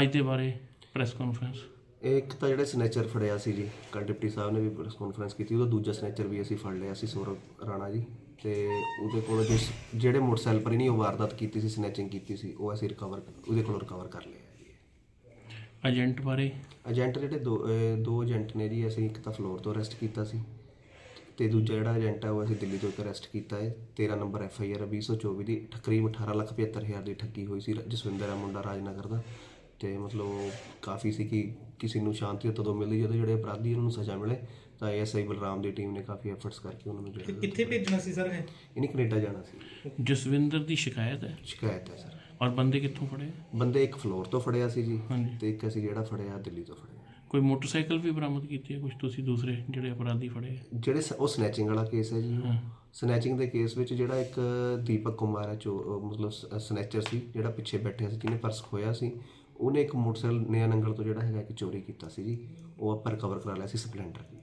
ਅੱਜ ਦੇ ਬਾਰੇ ਪ੍ਰੈਸ ਕਾਨਫਰੰਸ ਇੱਕ ਤਾਂ ਜਿਹੜੇ ਸਨੇਚਰ ਫੜਿਆ ਸੀ ਜੀ ਕੱਲ ਡਿਪਟੀ ਸਾਹਿਬ ਨੇ ਵੀ ਪ੍ਰੈਸ ਕਾਨਫਰੰਸ ਕੀਤੀ ਉਹਦਾ ਦੂਜਾ ਸਨੇਚਰ ਵੀ ਅਸੀਂ ਫੜ ਲਿਆ ਸੀ ਸੌਰਵ ਰਾਣਾ ਜੀ। ਤੇ ਉਹਦੇ ਕੋਲ ਜਿਸ ਜਿਹੜੇ ਮੋਟਰਸਾਈਕਲ ਪਰ ਇਹਨੇ ਉਹ ਵਾਰਦਾਤ ਕੀਤੀ ਸੀ ਸਨੈਚਿੰਗ ਕੀਤੀ ਸੀ ਉਹ ਅਸੀਂ ਰਿਕਵਰ ਉਹਦੇ ਕੋਲੋਂ ਰਿਕਵਰ ਕਰ ਲਿਆ ਜੀ। ਏਜੰਟ ਬਾਰੇ? ਏਜੰਟ ਜਿਹੜੇ ਦੋ ਅਹ ਦੋ ਏਜੰਟ ਨੇ ਜੀ ਅਸੀਂ ਇੱਕ ਤਾਂ ਫਲੋਰ ਤੋਂ ਅਰੈਸਟ ਕੀਤਾ ਸੀ। ਤੇ ਦੂਜਾ ਜਿਹੜਾ ਏਜੰਟ ਹੈ ਉਹ ਅਸੀਂ ਦਿੱਲੀ ਤੋਂ ਅਰੈਸਟ ਕੀਤਾ ਹੈ 13 ਨੰਬਰ ਐਫ ਆਈ ਆਰ 224 ਦੀ। ਤਕਰੀਬ 18,75,000 ਦੀ ਠੱਗੀ ਹੋਈ ਸੀ ਜਸਵਿੰਦਰ ਆ ਮੁੰਡਾ ਰਾਜਨਗਰ ਦਾ। ਤੇ ਮਤਲਬ ਕਾਫੀ ਸੀ ਕਿ ਕਿਸੇ ਨੂੰ ਸ਼ਾਂਤੀ ਤਦੋਂ ਮਿਲਦੀ ਜਦੋਂ ਜਿਹੜੇ ਅਪਰਾਧੀ ਉਹਨਾਂ ਨੂੰ ਸਜ਼ਾ ਮਿਲੇ। ਤਾਂ ਐਸਆਈ ਬਲਰਾਮ ਦੀ ਟੀਮ ਨੇ ਕਾਫੀ ਐਫਰਟਸ ਕਰਕੇ ਉਹਨਾਂ ਨੂੰ ਜਿਹੜਾ ਕਿੱਥੇ ਭੇਜਣਾ ਸੀ ਸਰ ਇਹ? ਇਹਨੇ ਕੈਨੇਡਾ ਜਾਣਾ ਸੀ। ਜਸਵਿੰਦਰ ਦੀ ਸ਼ਿਕਾਇਤ ਹੈ? ਸ਼ਿਕਾਇਤ ਹੈ ਸਰ। ਔਰ ਬੰਦੇ ਕਿੱਥੋਂ ਫੜੇ? ਬੰਦੇ ਇੱਕ ਫਲੋਰ ਤੋਂ ਫੜਿਆ ਸੀ ਜੀ। ਤੇ ਇੱਕ ਅਸੀਂ ਜਿਹੜਾ ਫੜਿਆ ਦਿੱਲੀ ਤੋਂ ਫੜਿਆ। ਕੋਈ ਮੋਟਰਸਾਈਕਲ ਵੀ ਬਰਾਮਦ ਕੀਤੀ ਹੈ? ਕੁਝ ਤੁਸੀਂ ਦੂਸਰੇ ਜਿਹੜੇ ਅਪਰਾਧੀ ਫੜੇ ਜਿਹੜੇ ਸ- ਉਹ ਸਨੈਚਿੰਗ ਵਾਲਾ ਕੇਸ ਹੈ ਜੀ। ਸਨੈਚਿੰਗ ਦੇ ਕੇਸ ਵਿੱਚ ਜਿਹੜਾ ਇੱਕ ਦੀਪਕ ਕੁਮਾਰ ਹੈ ਜੋ ਅਹ ਮਤਲਬ ਸਨੈਚਰ ਸੀ ਜਿਹੜਾ ਪਿੱਛੇ ਬੈਠਿਆ ਸੀ ਜਿਹਨੇ ਪਰਸ ਖੋਇਆ ਸੀ। ਉਹਨੇ ਇੱਕ ਮੋਟਰਸਾਈਕਲ ਨਿਆ ਨੰਗਲ ਤੋਂ ਜਿਹੜਾ ਹੈਗਾ ਕਿ ਚੋਰੀ ਕੀਤਾ ਸੀ ਜੀ। ਉਹ ਆਪਾਂ ਰਿਕਵਰ ਕਰਾ ਲਿਆ ਸੀ ਸਪਲੈਂਡਰ ਜੀ